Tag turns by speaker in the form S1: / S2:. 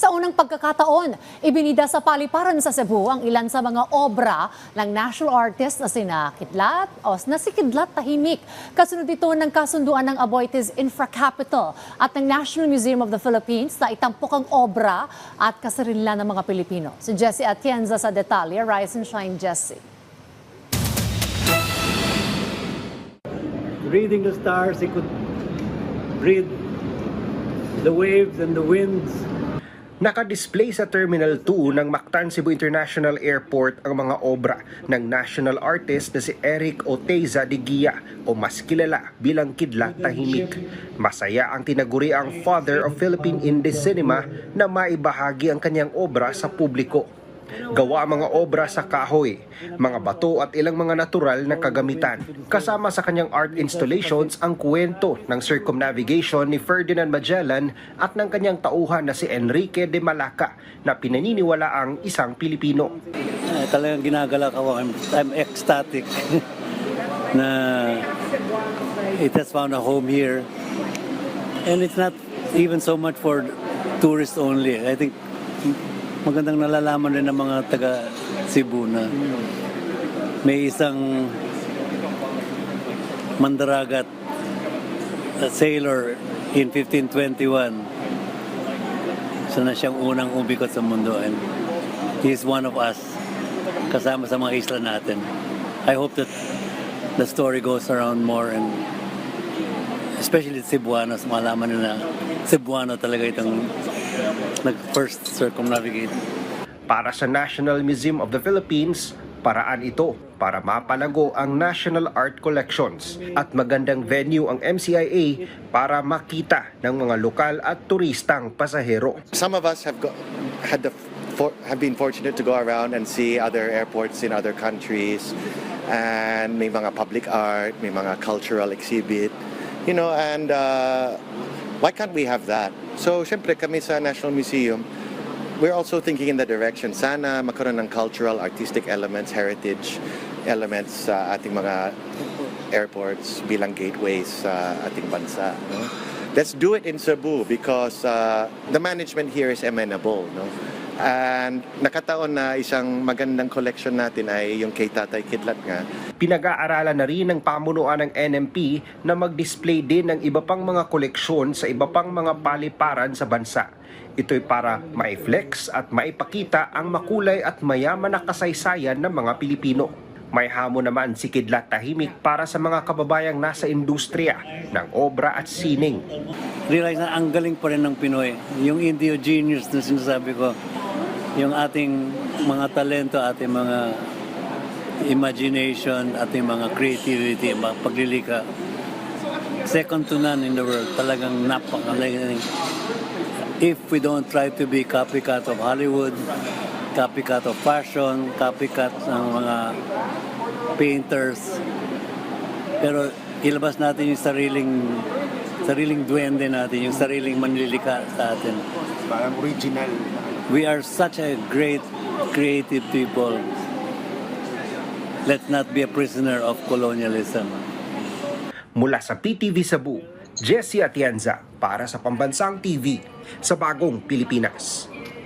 S1: Sa unang pagkakataon, ibinida sa paliparan sa Cebu ang ilan sa mga obra ng national artist na sina Kidlat o na si Kidlat Tahimik. Kasunod ito ng kasunduan ng Aboitiz Infracapital at ng National Museum of the Philippines na itampok ang obra at kasarinlan ng mga Pilipino. Si Jesse Atienza sa detalye. Rise and shine, Jesse.
S2: reading the stars, he could read the waves and the winds.
S3: Nakadisplay sa Terminal 2 ng Mactan Cebu International Airport ang mga obra ng national artist na si Eric Oteza de Guia o mas kilala bilang Kidlat Tahimik. Masaya ang tinaguri ang father of Philippine Indie Cinema na maibahagi ang kanyang obra sa publiko. Gawa mga obra sa kahoy, mga bato at ilang mga natural na kagamitan. Kasama sa kanyang art installations ang kwento ng circumnavigation ni Ferdinand Magellan at ng kanyang tauhan na si Enrique de Malacca na pinaniniwala ang isang Pilipino.
S2: Uh, talagang ginagala ako. I'm, I'm ecstatic na it has found a home here. And it's not even so much for tourists only. I think magandang nalalaman rin ng mga taga Cebu na may isang mandaragat sailor in 1521 siya na siyang unang umikot sa mundo and he's one of us kasama sa mga isla natin. I hope that the story goes around more and especially Cebuanos, malaman nila Cebuano talaga itong nag-first circumnavigate.
S3: Para sa National Museum of the Philippines, paraan ito para mapalago ang national art collections at magandang venue ang MCIA para makita ng mga lokal at turistang pasahero.
S4: Some of us have go, had the for, have been fortunate to go around and see other airports in other countries, and may mga public art, may mga cultural exhibit, you know, and uh, why can't we have that? So, syempre kami sa National Museum, we're also thinking in the direction. Sana magkaroon ng cultural, artistic elements, heritage elements sa ating mga airports bilang gateways sa ating bansa. No? Let's do it in Cebu because uh, the management here is amenable. No? And nakataon na isang magandang collection natin ay yung kay Tatay Kidlat nga.
S3: Pinag-aaralan na rin ng pamunuan ng NMP na mag-display din ng iba pang mga koleksyon sa iba pang mga paliparan sa bansa. Ito'y para ma-flex at maipakita ang makulay at mayaman na kasaysayan ng mga Pilipino. May hamon naman si Kidlat Tahimik para sa mga kababayang nasa industriya ng obra at sining.
S2: Realize na ang galing pa rin ng Pinoy. Yung Indio genius na sinasabi ko, yung ating mga talento, ating mga imagination, ating mga creativity, mga paglilika. Second to none in the world. Talagang napakagaling. If we don't try to be copycat of Hollywood, copycat of fashion, copycat ng mga painters, pero ilabas natin yung sariling sariling duwende natin, yung sariling manlilika sa atin.
S3: Parang original.
S2: We are such a great creative people. Let's not be a prisoner of colonialism.
S3: Mula sa PTV Cebu, Jesse Atienza para sa Pambansang TV sa Bagong Pilipinas.